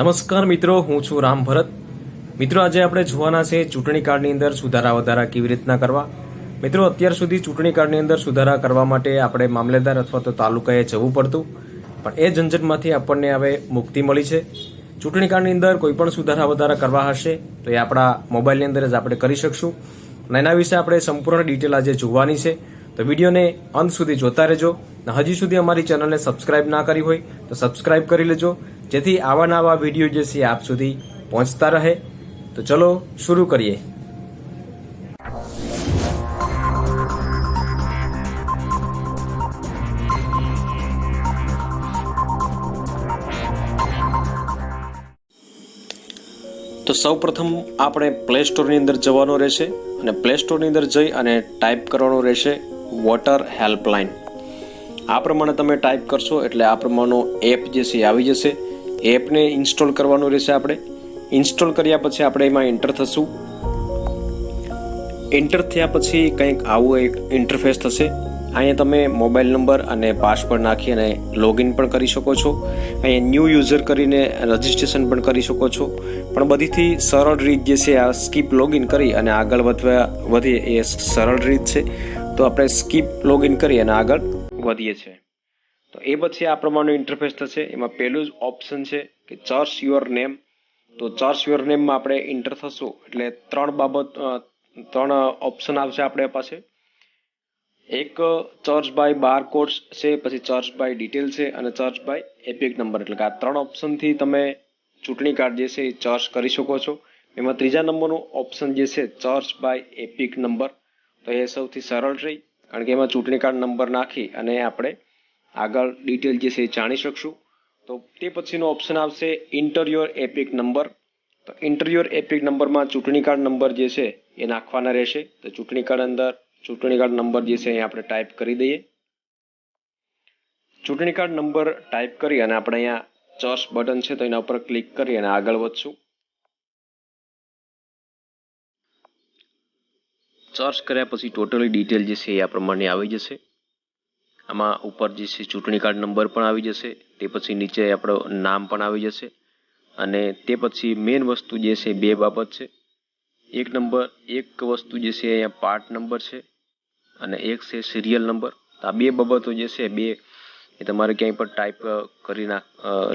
નમસ્કાર મિત્રો, હું છું રામ ભરત. મિત્રો, આજે આપણે જોવાના છે ચૂંટણી કાર્ડની અંદર સુધારા વધારા કેવી રીતના કરવા. મિત્રો, અત્યાર સુધી ચૂંટણી કાર્ડની અંદર સુધારા કરવા માટે આપણે મામલેદાર અથવા તો તાલુકાએ જવું પડતું, પણ એ ઝંઝટમાંથી આપણને હવે મુક્તિ મળી છે. ચૂંટણી કાર્ડની અંદર કોઈ પણ સુધારા વધારા કરવા હશે, તો એ આપણા મોબાઈલની અંદર જ આપણે કરી શકશું. અને એના વિશે આપણે સંપૂર્ણ ડિટેલ આજે જોવાની છે. તો વિડીયોને અંત સુધી જોતા રહેજો. હજી સુધી અમારી ચેનલને સબસ્ક્રાઇબ ના કરી હોય, તો સબસ્ક્રાઇબ કરી લેજો. જેથી આવા નવા વીડિયો જે છે આપ સુધી પહોંચતા રહે. તો ચલો શરૂ કરીએ. તો સૌ પ્રથમ આપણે પ્લે સ્ટોરની અંદર જવાનું રહેશે અને પ્લે સ્ટોરની અંદર જઈ અને ટાઈપ કરવાનું રહેશે વોટર હેલ્પલાઇન આ પ્રમાણે તમે ટાઈપ કરશો એટલે આ પ્રમાણનો એપ જે છે આવી જશે. એપને ઇન્સ્ટોલ કરવાનું રહેશે આપણે. ઇન્સ્ટોલ કર્યા પછી આપણે એમાં એન્ટર થશું. એન્ટર થયા પછી કંઈક આવું એક ઇન્ટરફેસ થશે. અહીંયા તમે મોબાઈલ નંબર અને પાસવર્ડ નાખી અને લોગિન પણ કરી શકો છો. અહીંયા ન્યૂ યુઝર કરીને રજિસ્ટ્રેશન પણ કરી શકો છો. પણ બધીથી સરળ રીત જે છે, આ સ્કીપ લોગિન કરી અને આગળ વધવા, વધીએ એ સરળ રીત છે. તો આપણે સ્કીપ લોગિન કરી અને આગળ વધીએ છીએ. તો એ પછી આ પ્રમાણનું ઇન્ટરફેસ થશે. એમાં પહેલું જ ઓપ્શન છે કે ચર્ચ યોર નેમ તો ચર્ચ યોર નેમમાં આપણે ઇન્ટર થશું. એટલે ત્રણ બાબત ત્રણ ઓપ્શન આવશે આપણે પાસે. એક ચર્ચ બાય બાર કોડ્સ છે, પછી ચર્ચ બાય ડિટેલ છે, અને ચર્ચ બાય એપિક નંબર એટલે કે આ ત્રણ ઓપ્શનથી તમે ચૂંટણી કાર્ડ જે છે એ ચર્ચ કરી શકો છો. એમાં ત્રીજા નંબરનું ઓપ્શન જે છે ચર્ચ બાય એપિક નંબર તો એ સૌથી સરળ રહી, કારણ કે એમાં ચૂંટણી કાર્ડ નંબર નાખી અને આપણે આગળ ડિટેલ જે છે એ જાણી શકશું. તો તે પછીનો ઓપ્શન આવશે ઇન્ટરયોર એપિક નંબર તો ઇન્ટરિયોર એપિક નંબરમાં ચૂંટણી કાર્ડ નંબર જે છે એ નાખવાના રહેશે. તો ચૂંટણી કાર્ડ અંદર ચૂંટણી કાર્ડ નંબર જે છે એ આપણે ટાઈપ કરી દઈએ. ચૂંટણી કાર્ડ નંબર ટાઈપ કરી અને આપણે અહીંયા ચર્ચ બટન છે તો એના ઉપર ક્લિક કરી અને આગળ વધશું. સર્ચ કર્યા પછી ટોટલી ડિટેલ જે છે એ આ પ્રમાણે આવી જશે. આમાં ઉપર જે છે ચૂંટણી કાર્ડ નંબર પણ આવી જશે, તે પછી નીચે આપણો નામ પણ આવી જશે અને તે પછી મેઇન વસ્તુ જે છે બે બાબત છે. એક નંબર, એક વસ્તુ જે છે અહીંયા પાર્ટ નંબર છે અને એક છે સિરિયલ નંબર. આ બે બાબતો જે છે બે એ તમારે ક્યાંય પણ ટાઈપ કરી નાખ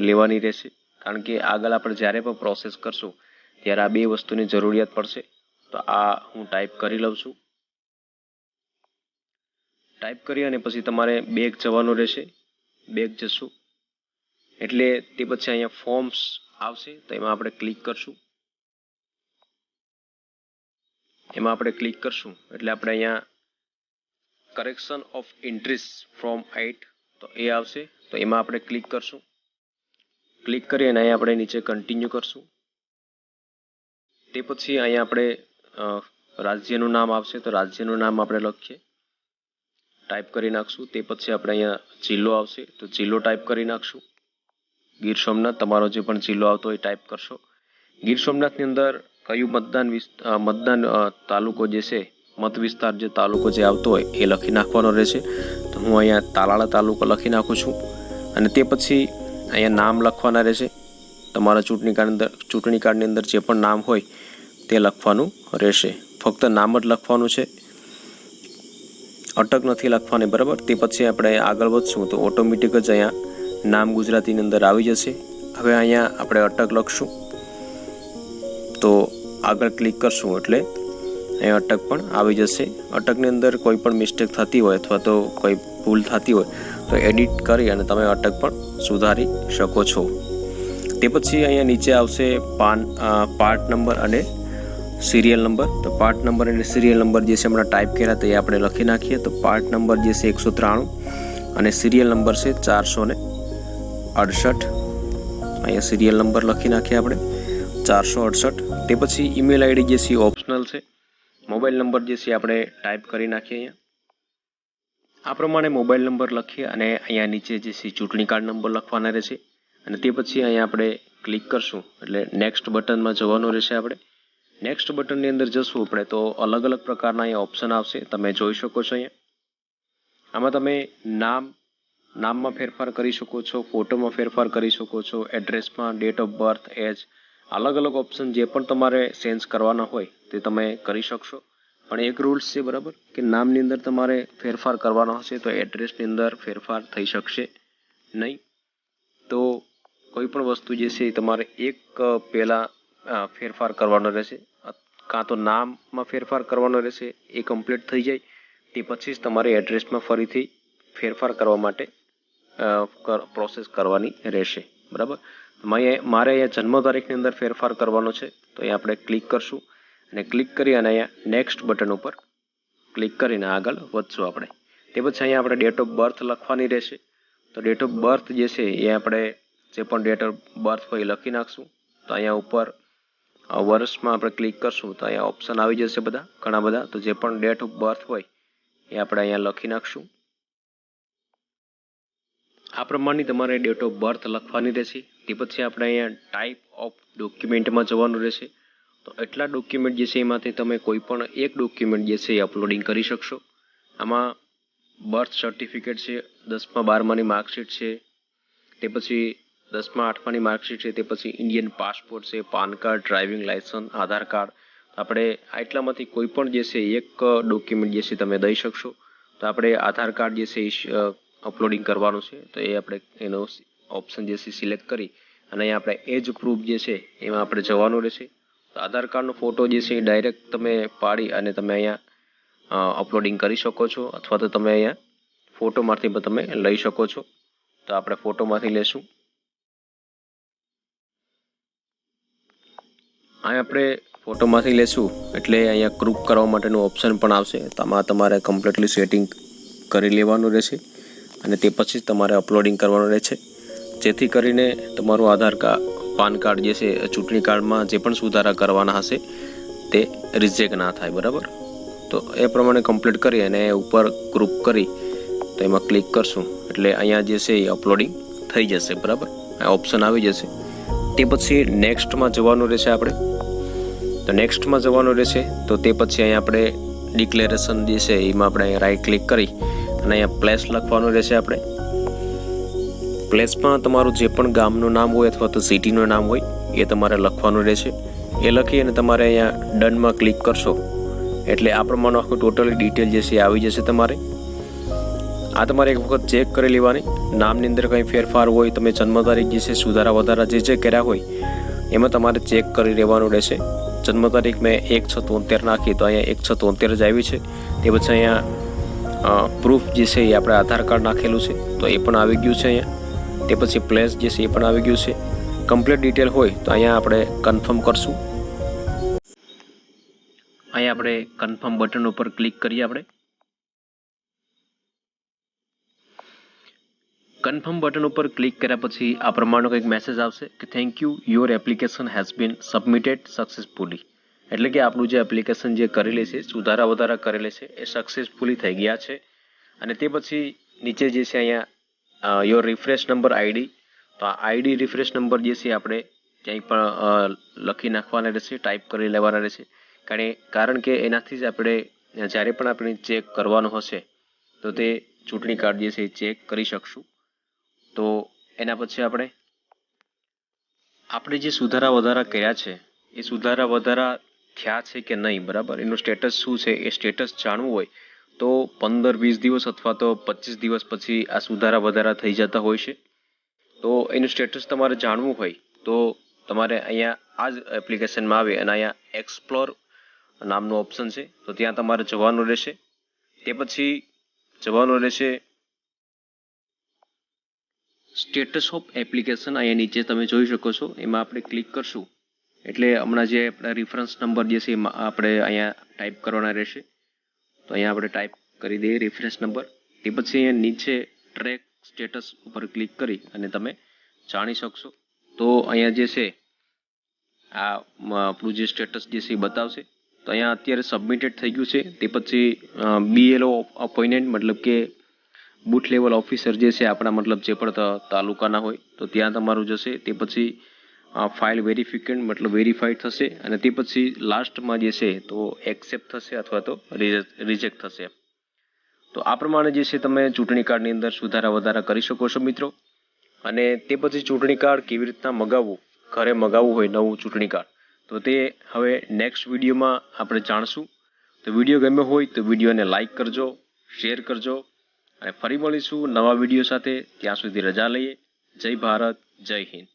લેવાની રહેશે. કારણ કે આગળ આપણે જ્યારે પણ પ્રોસેસ કરશું, ત્યારે આ બે વસ્તુની જરૂરિયાત પડશે. તો આ હું ટાઈપ કરી લઉં છું. ટાઈપ કરી અને પછી તમારે બેગ જવાનું રહેશે. બેગ જશું. એટલે તે પછી અહીંયા ફોર્મ્સ આવશે, તો એમાં આપણે ક્લિક કરશું. એમાં આપણે ક્લિક કરશું. એટલે આપણે અહીંયા કરેક્શન ઓફ ઇન્ટ્રીસ ફ્રોમ આઈટ તો એ આવશે. તો એમાં આપણે ક્લિક કરશું. ક્લિક કરી અને અહીંયા આપણે નીચે કન્ટિન્યુ કરશું. તે પછી અહીંયા આપણે રાજ્યનું નામ આવશે. તો રાજ્યનું નામ આપણે લખીએ. ટાઈપ કરી નાખશું. તે પછી આપણે અહીંયા જિલ્લો આવશે. તો જિલ્લો ટાઈપ કરી નાખશું. ગીર સોમનાથ, તમારો જે પણ જિલ્લો આવતો હોય ટાઈપ કરશો. ગીર સોમનાથની અંદર કયું મતદાન મતદાન તાલુકો જે છે, મત વિસ્તાર જે તાલુકો જે આવતો હોય એ લખી નાખવાનો રહેશે. તો હું અહીંયા તાલાળા તાલુકો લખી નાખું છું. અને તે પછી અહીંયા નામ લખવાના રહેશે. તમારા ચૂંટણી કાર્ડ અંદર ચૂંટણી કાર્ડની અંદર જે પણ નામ હોય તે લખવાનું રહેશે. ફક્ત નામ જ લખવાનું છે. અટક નથી લખવાની, બરાબર? તે પછી આપણે આગળ વધશું. તો ઓટોમેટિક જ અહીંયા નામ ગુજરાતીની અંદર આવી જશે. હવે અહીંયા આપણે અટક લખશું. તો આગળ ક્લિક કરશું એટલે અહીંયા અટક પણ આવી જશે. અટકની અંદર કોઈ પણ મિસ્ટેક થતી હોય અથવા તો કોઈ ભૂલ થતી હોય, તો એડિટ કરી અને તમે અટક પણ સુધારી શકો છો. તે પછી અહીંયા નીચે આવશે પાન પાર્ટ નંબર અને સિરિયલ નંબર, તો પાર્ટ નંબર એટલે સિરિયલ નંબર જે છે હમણાં ટાઈપ કર્યા તો એ આપણે લખી નાખીએ. તો પાર્ટ નંબર જે છે એકસો ત્રાણું અને સિરિયલ નંબર છે ચારસો ને અડસઠ. અહીંયા સિરિયલ નંબર લખી નાખીએ આપણે. ચારસો અડસઠ. તે પછી ઈમેલ આઈડી જે છે ઓપ્શનલ છે. મોબાઈલ નંબર જે છે આપણે ટાઈપ કરી નાખીએ અહીંયા. આ પ્રમાણે મોબાઈલ નંબર લખીએ અને અહીંયા નીચે જે છે ચૂંટણી કાર્ડ નંબર લખવાના રહેશે. અને તે પછી અહીંયા આપણે ક્લિક કરશું. એટલે નેક્સ્ટ બટનમાં જવાનું રહેશે આપણે. નેક્સ્ટ બટનની અંદર જશું આપણે, તો અલગ અલગ પ્રકારના અહીંયા ઓપ્શન આવશે. તમે જોઈ શકો છો અહીંયા. આમાં તમે નામ, નામમાં ફેરફાર કરી શકો છો, ફોટોમાં ફેરફાર કરી શકો છો એડ્રેસમાં ડેટ ઓફ બર્થ એજ અલગ અલગ ઓપ્શન જે પણ તમારે ચેન્જ કરવાના હોય તે તમે કરી શકશો. પણ એક રૂલ્સ છે બરાબર, કે નામની અંદર તમારે ફેરફાર કરવાનો હશે તો એડ્રેસની અંદર ફેરફાર થઈ શકશે નહીં. તો કોઈ પણ વસ્તુ જે છે એ તમારે એક પહેલાં ફેરફાર કરવાનો રહેશે. કાં તો નામમાં ફેરફાર કરવાનો રહેશે, એ કમ્પ્લીટ થઈ જાય, તે પછી જ તમારે એડ્રેસમાં ફરીથી ફેરફાર કરવા માટે પ્રોસેસ કરવાની રહેશે. બરાબર? મારે અહીંયા જન્મ તારીખની અંદર ફેરફાર કરવાનો છે, તો અહીંયા આપણે ક્લિક કરશું. અને ક્લિક કરી અને અહીંયા નેક્સ્ટ બટન ઉપર ક્લિક કરીને આગળ વધશું આપણે. તે પછી અહીંયા આપણે ડેટ ઓફ બર્થ લખવાની રહેશે. તો ડેટ ઓફ બર્થ જે છે, એ આપણે જે પણ ડેટ ઓફ બર્થ હોય લખી નાખશું. તો અહીંયા ઉપર વર્ષમાં આપણે ક્લિક કરશું તો અહીંયા ઓપ્શન આવી જશે બધા, ઘણા બધા. તો જે પણ ડેટ ઓફ બર્થ હોય, એ આપણે અહીંયા લખી નાખશું. આ પ્રમાણની તમારે ડેટ ઓફ બર્થ લખવાની રહેશે. તે પછી આપણે અહીંયા ટાઈપ ઓફ ડોક્યુમેન્ટમાં જવાનું રહેશે. તો એટલા ડોક્યુમેન્ટ જે છે એમાંથી તમે કોઈ પણ એક ડોક્યુમેન્ટ જે છે એ અપલોડિંગ કરી શકશો. આમાં બર્થ સર્ટિફિકેટ છે, દસમા બારમાની માર્કશીટ છે. તે પછી દસમા આઠમાની માર્કશીટ છે, તે પછી ઇન્ડિયન પાસપોર્ટ છે PAN card driving licence Aadhaar card આપણે આટલામાંથી કોઈ પણ જે છે, એક ડોક્યુમેન્ટ જે છે, તમે દઈ શકશો. તો આપણે આધાર કાર્ડ જે છે, એ અપલોડિંગ કરવાનું છે. તો એ આપણે એનો ઓપ્શન જે છે સિલેક્ટ કરી અને અહીંયા આપણે એજ પ્રૂફ જે છે, એમાં આપણે જવાનું રહેશે. તો આધાર કાર્ડનો ફોટો જે છે, એ ડાયરેક્ટ તમે પાડી અને તમે અહીંયા અપલોડિંગ કરી શકો છો. અથવા તો તમે અહીંયા ફોટોમાંથી પણ તમે લઈ શકો છો. તો આપણે ફોટોમાંથી લેશું. અહીં આપણે ફોટોમાંથી લેશું. એટલે અહીંયા ક્રૂપ કરવા માટેનું ઓપ્શન પણ આવશે. આમાં તમારે કમ્પ્લીટલી સેટિંગ કરી લેવાનું રહેશે. અને તે પછી જ તમારે અપલોડિંગ કરવાનું રહેશે. જેથી કરીને તમારું આધાર કાર્ડ પાન કાર્ડ જે છે ચૂંટણી કાર્ડમાં જે પણ સુધારા કરવાના હશે, તે રિજેક્ટ ના થાય, બરાબર? તો એ પ્રમાણે કમ્પ્લીટ કરી અને ઉપર ગ્રુપ કરી, તો એમાં ક્લિક કરશું. એટલે અહીંયા જે છે, એ અપલોડિંગ થઈ જશે, બરાબર? આ ઓપ્શન આવી જશે. તે પછી નેક્સ્ટમાં જવાનું રહેશે આપણે. તો નેક્સ્ટમાં જવાનું રહેશે. તો તે પછી અહીંયા આપણે ડિક્લેરેશન દેશે એમાં આપણે રાઈટ ક્લિક કરી અને અહીંયા પ્લેસ લખવાનું રહેશે આપણે. પ્લેસમાં તમારું જે પણ ગામનું નામ હોય અથવા તો સિટીનું નામ હોય, એ તમારે લખવાનું રહેશે. એ લખી અને તમારે અહીંયા ડનમાં ક્લિક કરશો. એટલે આ પ્રમાણે આખું ટોટલી ડિટેલ જે છે એ આવી જશે તમારે. આ તમારે એક વખત ચેક કરી લેવાની. નામની અંદર કંઈ ફેરફાર હોય, તમે જન્મ તારીખ જે છે, સુધારા વધારા જે જે કર્યા હોય એમાં તમારે ચેક કરી લેવાનું રહેશે. જન્મ તારીખ મેં એક છ તોતેર નાખી, તો અહીંયા એક છ તોતેર જ આવી છે. તે પછી અહીંયા પ્રૂફ જે છે એ આપણે આધાર કાર્ડ નાખેલું છે, તો એ પણ આવી ગયું છે અહીંયા. તે પછી પ્લેસ જે છે એ પણ આવી ગયું છે. કમ્પ્લીટ ડિટેલ હોય તો અહીંયા આપણે કન્ફર્મ કરશું. અહીંયા આપણે કન્ફર્મ બટન ઉપર ક્લિક કરીએ આપણે. કન્ફર્મ બટન ઉપર ક્લિક કર્યા પછી આ પ્રમાણનો કંઈક મેસેજ આવશે કે thank you your application has been submitted successfully એટલે કે આપણું જે એપ્લિકેશન જે કરેલી છે, સુધારા વધારા કરેલી છે, એ સક્સેસફુલી થઈ ગયા છે. અને તે પછી નીચે જે છે અહીંયા યોર રિફ્રેશ નંબર આઈડી તો આ આઈડી રિફ્રેશ નંબર જે છે આપણે ક્યાંય પણ લખી નાખવાના રહેશે ટાઈપ કરી લેવાના રહેશે. કારણ કારણ કે એનાથી જ આપણે, જ્યારે પણ આપણે ચેક કરવાનું હશે, તો તે ચૂંટણી કાર્ડ જે છે ચેક કરી શકશું. તો એના પછી આપણે આપણે જે સુધારા વધારા કર્યા છે, એ સુધારા વધારા થયા છે કે નહીં, બરાબર? એનું સ્ટેટસ શું છે? એ સ્ટેટસ જાણવું હોય તો પંદર, વીસ દિવસ અથવા તો પચીસ દિવસ પછી આ સુધારા વધારા થઈ જતા હોય છે. તો એનું સ્ટેટસ તમારે જાણવું હોય તો તમારે અહીંયા આ જ એપ્લિકેશનમાં આવે અને અહીંયા એક્સપ્લોર નામનું ઓપ્શન છે. તો ત્યાં તમારે જવાનું રહેશે. તે પછી જવાનું રહેશે સ્ટેટસ ઓફ એપ્લિકેશન અહીંયા નીચે તમે જોઈ શકો છો. એમાં આપણે ક્લિક કરશું. એટલે હમણાં જે આપણા રિફરન્સ નંબર જે છે, એમાં આપણે અહીંયા ટાઈપ કરવાના રહેશે. તો અહીંયા આપણે ટાઈપ કરી દઈએ રેફરન્સ નંબર તે પછી અહીંયા નીચે ટ્રેક સ્ટેટસ ઉપર ક્લિક કરી અને તમે જાણી શકશો. તો અહીંયા જે છે, આ આપણું જે સ્ટેટસ જે છે એ બતાવશે. તો અહીંયા અત્યારે સબમિટેડ થઈ ગયું છે. તે પછી બીએલઓ અપોઇન્ટમેન્ટ મતલબ કે બુથ લેવલ ઓફિસર જે છે, આપણા મતલબ જે પણ તાલુકાના હોય, તો ત્યાં તમારું જશે. તે પછી ફાઇલ વેરિફિકેન્ટ મતલબ વેરીફાઈડ થશે અને તે પછી લાસ્ટમાં જે છે, તો એક્સેપ્ટ થશે અથવા તો રિજેક્ટ થશે તો આ પ્રમાણે જે છે, તમે ચૂંટણી કાર્ડની અંદર સુધારા વધારા કરી શકો છો મિત્રો. અને તે પછી ચૂંટણી કાર્ડ કેવી રીતના મગાવવું? ઘરે મગાવવું હોય નવું ચૂંટણી કાર્ડ. તો તે હવે નેક્સ્ટ વિડીયોમાં આપણે જાણશું. તો વીડિયો ગમ્યો હોય તો વિડીયોને લાઈક કરજો શેર કરજો. અને ફરી મળીશું નવા વીડિયો સાથે. ત્યાં સુધી રજા લઈએ. જય ભારત જય હિન્દ.